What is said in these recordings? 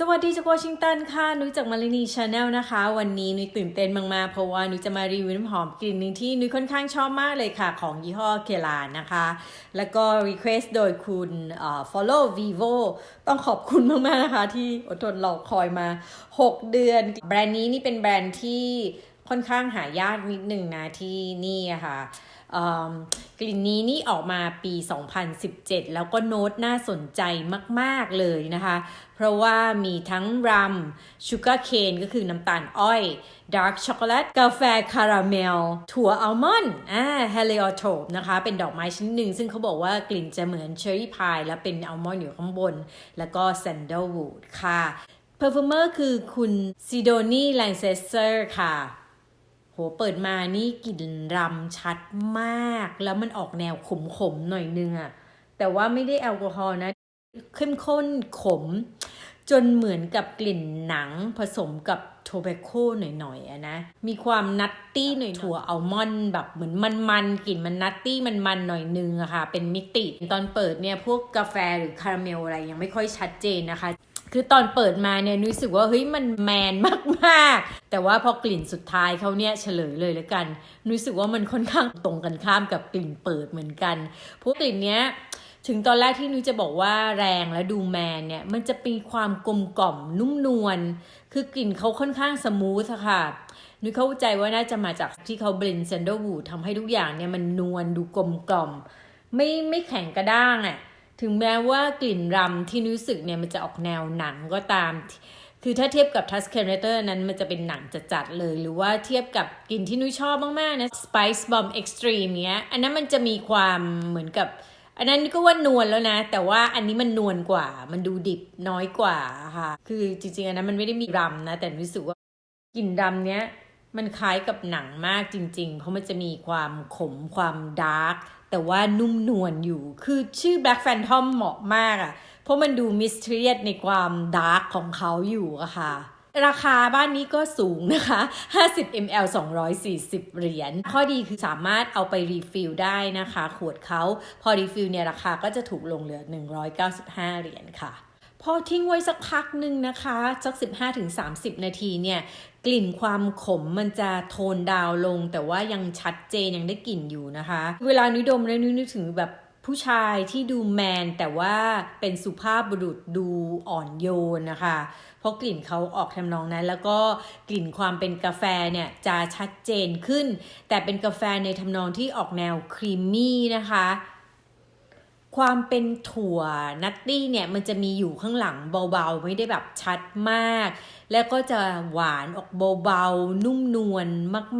สวัสดีจากวอชิงตันค่ะ นุ้ยจากมารินีชาแนลนะคะ วันนี้นุ้ยตื่นเต้นมากๆ เพราะว่านุ้ยจะมารีวิวน้ำหอมกลิ่นหนึ่งที่นุ้ยค่อนข้างชอบมากเลยค่ะ ของยี่ห้อเคลานะคะ แล้วก็รีเควสต์โดยคุณเอ่อ Follow Vivo ต้องขอบคุณมากๆนะคะ ที่อดทนรอคอยมา 6 เดือน แบรนด์นี้นี่เป็นแบรนด์ที่ ค่อนข้างหายากนิดหนึ่งนะที่นี่ค่ะกลิ่นนี้นี่ออกมาปี 2017 แล้วก็โน้ตน่าสนใจมาก ๆ เลยนะคะ เพราะว่ามีทั้งรัมชูการ์เคนก็คือน้ำตาลอ้อยดาร์กช็อกโกแลตกาแฟคาราเมล ถั่วอัลมอนด์อ่าเฮลิโอโทปนะคะ เป็นดอกไม้ชนิดหนึ่ง ซึ่งเขาบอกว่ากลิ่นจะเหมือนเชอร์รี่พายแล้วเป็นอัลมอนด์อยู่ข้างบน แล้วก็แซนเดลวูดค่ะเพอร์ฟูเมอร์คือคุณซิโดนีแลงเซสเซอร์ค่ะ โหเปิดมานี่กลิ่นรำชัดมาก แล้วมันออกแนวขมๆหน่อยนึงอะแต่ว่าไม่ได้แอลกอฮอล์นะ เข้มข้นขม จนเหมือนกับกลิ่นหนังผสมกับโทเบโคหน่อยๆอะนะ มีความนัตตี้หน่อยถั่วอัลมอนด์แบบเหมือนมันๆกลิ่นมันนัตตี้มันๆหน่อยนึงอะค่ะ เป็นมิติ ตอนเปิดเนี่ยพวกกาแฟหรือคาราเมลอะไรยังไม่ค่อยชัดเจนนะคะ คือตอนเปิดมาเนี่ยรู้สึกว่าเฮ้ยมันแมนมากๆ แต่ว่าพอกลิ่นสุดท้ายเขาเนี่ยเฉลยเลยแล้วกันรู้สึกว่ามันค่อนข้างตรงกันข้ามกับกลิ่นเปิดเหมือนกันเพราะกลิ่นเนี้ยถึงตอนแรกที่นุ้ยจะบอกว่าแรงและดูแมนเนี่ยมันจะมีความกลมกล่อมนุ่มนวลคือกลิ่นเขาค่อนข้างสมูทอะค่ะนุ้ยเข้าใจว่าน่าจะมาจากที่เขาเบลนด์แซนเดลวูดทำให้ทุกอย่างเนี่ยมันนวลดูกลมกล่อม ไม่ไม่แข็งกระด้างอะ ถึงแม้ว่ากลิ่นรำที่รู้สึกเนี่ยมันจะออกแนวหนังก็ตาม คือถ้าเทียบกับ t u s c a r a t o r นั้นมันจะเป็นหนังจัดๆเลย หรือว่าเทียบกับกลิ่นที่นุ้ยชอบมากๆนะ Spice Bomb Extreme เนี้ย อันนั้นมันจะมีความเหมือนกับ อันนั้นก็ว่านวลแล้วนะ แต่ว่าอันนี้มันนวลกว่า มันดูดิบน้อยกว่าค่ะ คือจริงๆอันนั้นมันไม่ได้มีรำนะ แต่รู้สึกว่ากลิ่นรำเนี้ย มันคล้ายกับหนังมากจริง ๆ เพราะมันจะมีความขมความดาร์กแต่ว่านุ่มนวลอยู่ คือชื่อ Black Phantom เหมาะมากอะ่ะ เพราะมันดูมิสเทรียสในความดาร์กของเขาอยู่อะค่ะ ราคาบ้านนี้ก็สูงนะคะ 50 ml 240 เหรียญ ข้อดีคือสามารถเอาไปรีฟิลได้นะคะ ขวดเขา พอรีฟิลเนี่ยราคาก็จะถูกลงเหลือ 195 เหรียญค่ะ พอทิ้งไว้สักพักหนึ่งนะคะสัก 15-30 นาทีเนี่ยกลิ่นความขมมันจะโทนดาวลง แต่ว่ายังชัดเจนยังได้กลิ่นอยู่นะคะ เวลานุยดมแล้วนุยนึกถึงแบบผู้ชายที่ดูแมนแต่ว่าเป็นสุภาพบุรุษดูอ่อนโยนนะคะ เพราะกลิ่นเขาออกทำนองนั้น แล้วก็กลิ่นความเป็นกาแฟเนี่ยจะชัดเจนขึ้น แต่เป็นกาแฟในทำนองที่ออกแนวครีมมี่นะคะ ความเป็นถั่วนัตตี้เนี่ยมันจะมีอยู่ข้างหลังเบาๆ ไม่ได้แบบชัดมากแล้วก็จะหวานออกเบาๆ นุ่มนวล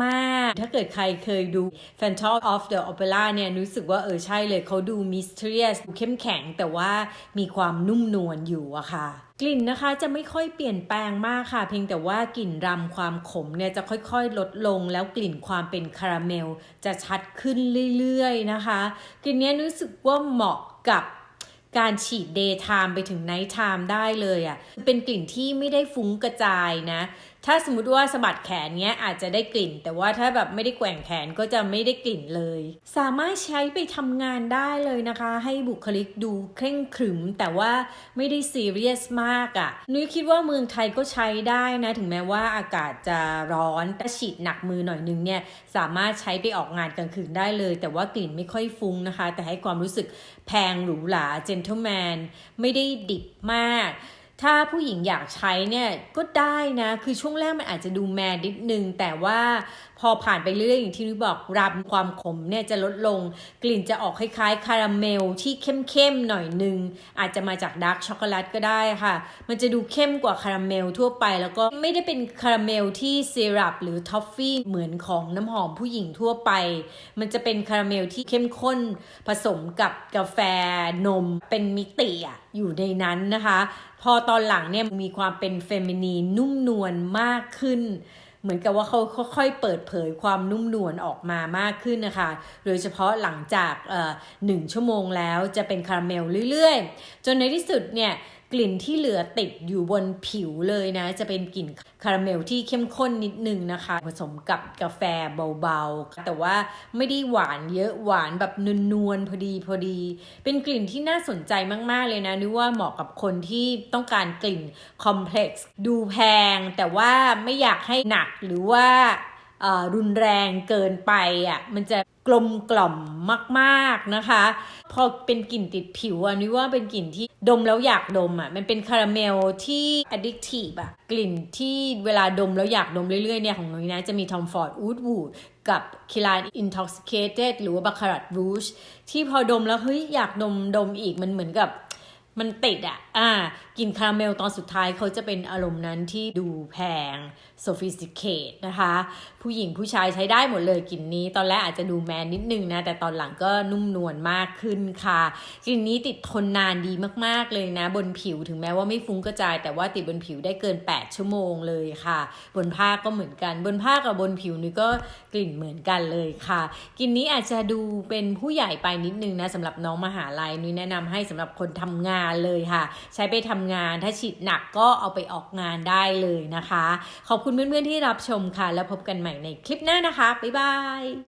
มากๆ ถ้าเกิดใครเคยดู Phantom of the Opera เนี่ยรู้สึกว่าเออใช่เลยเขาดู mysterious ดูเข้มแข็งแต่ว่ามีความนุ่มนวลอยู่อะค่ะกลิ่นนะคะจะไม่ค่อยเปลี่ยนแปลงมากค่ะ เพียงแต่ว่ากลิ่นรำความขมเนี่ยจะค่อยๆ ลดลงแล้วกลิ่นความเป็นคาราเมล จะชัดขึ้นเรื่อยๆนะคะ กลิ่นนี้รู้สึกว่าเหมาะกับ การฉีด daytime ไปถึง night time ได้เลยอะ่ะ เป็นกลิ่นที่ไม่ได้ฟุ้งกระจายนะถ้าสมมติว่าสะบัดแขนเนี้ยอาจจะได้กลิ่น แต่ว่าถ้าแบบไม่ได้แกว่งแขนก็จะไม่ได้กลิ่นเลย สามารถใช้ไปทำงานได้เลยนะคะ ให้บุคลิกดูเคร่งขรึม แต่ว่าไม่ได้ซีเรียสมากอะ่ะนุ้ยคิดว่าเมืองไทยก็ใช้ได้นะ ถึงแม้ว่าอากาศจะร้อนแต่ฉีดหนักมือหน่อยนึงเนี่ยสามารถใช้ไปออกงานกลางคืนได้เลย แต่ว่ากลิ่นไม่ค่อยฟุ้งนะคะ แต่ให้ความรู้สึกแพงหรูหราเจน t l e m แมนไม่ได้ดิบมาก ถ้าผู้หญิงอยากใช้เนี่ยก็ได้นะ คือช่วงแรกมันอาจจะดูแมนนิดนึง แต่ว่าพอผ่านไปเรื่อยอย่างที่นุ้ยบอกรับความขมเนี่ยจะลดลง กลิ่นจะออกคล้ายๆคาราเมลที่เข้มๆหน่อยนึง อาจจะมาจากดาร์กช็อกโกแลตก็ได้ค่ะ มันจะดูเข้มกว่าคาราเมลทั่วไป แล้วก็ไม่ได้เป็นคาราเมลที่ซีรัปหรือทอฟฟี่เหมือนของน้ำหอมผู้หญิงทั่วไป มันจะเป็นคาราเมลที่เข้มข้นผสมกับกาแฟนมเป็นมิติอะอยู่ในนั้นนะคะ พอตอนหลังเนี่ยมีความเป็นเฟมินีนนุ่มนวลมากขึ้น เหมือนกับว่าเขาค่อยๆเปิดเผยความนุ่มนวลออกมามากขึ้นนะคะ โดยเฉพาะหลังจากหนึ่งชั่วโมงแล้วจะเป็นคาราเมลเรื่อยๆ จนในที่สุดเนี่ย ลิ่นที่เหลือติดอยู่บนผิวเลยนะ จะเป็นกลิ่นคาราเมลที่เข้มข้นนิดนึงนะคะ ผสมกับกาแฟเบาๆ แต่ว่าไม่ได้หวานเยอะหวานแบบนวลๆพอดีพอดี เป็นกลิ่นที่น่าสนใจมากๆเลยนะนึกว่าเหมาะกับคนที่ต้องการกลิ่นคอมเพล็กซ์ดูแพง แต่ว่าไม่อยากให้หนักหรือว่ารุนแรงเกินไปอะมันจะ กลมกล่อมมากๆนะคะ พอเป็นกลิ่นติดผิวอะนึกว่าเป็นกลิ่นที่ดมแล้วอยากดมอะมันเป็นคาราเมลที่ addictive อะกลิ่นที่เวลาดมแล้วอยากดมเรื่อยๆเนี่ยของนุ้ยนะจะมี Tom Ford Woodwood กับ Kiran Intoxicated หรือว่า Baccarat Rouge ที่พอดมแล้วเฮ้ยอยากดมดมอีกมันเหมือนกับมันติดอะ่ะ อ่า กลิ่นคาราเมลตอนสุดท้ายเขาจะเป็นอารมณ์นั้นที่ดูแพง sophisticate นะคะ ผู้หญิงผู้ชายใช้ได้หมดเลยกลิ่นนี้ ตอนแรกอาจจะดูแมนนิดนึงนะ แต่ตอนหลังก็นุ่มนวลมากขึ้นค่ะกลิ่นนี้ติดทนนานดีมากๆเลยนะ บนผิวถึงแม้ว่าไม่ฟุ้งกระจาย แต่ว่าติดบนผิวได้เกิน 8 ชั่วโมงเลยค่ะ บนผ้าก็เหมือนกัน บนผ้ากับบนผิวนี่ก็กลิ่นเหมือนกันเลยค่ะกลิ่นนี้อาจจะดูเป็นผู้ใหญ่ไปนิดนึงนะสำหรับน้องมหาลัยนุ้ยแนะนำให้สำหรับคนทำงานเลยค่ะ ใช้ไปทำงาน ถ้าฉีดหนักก็เอาไปออกงานได้เลยนะคะ ขอบคุณเพื่อนๆที่รับชมค่ะ แล้วพบกันใหม่ในคลิปหน้านะคะ บ๊ายบาย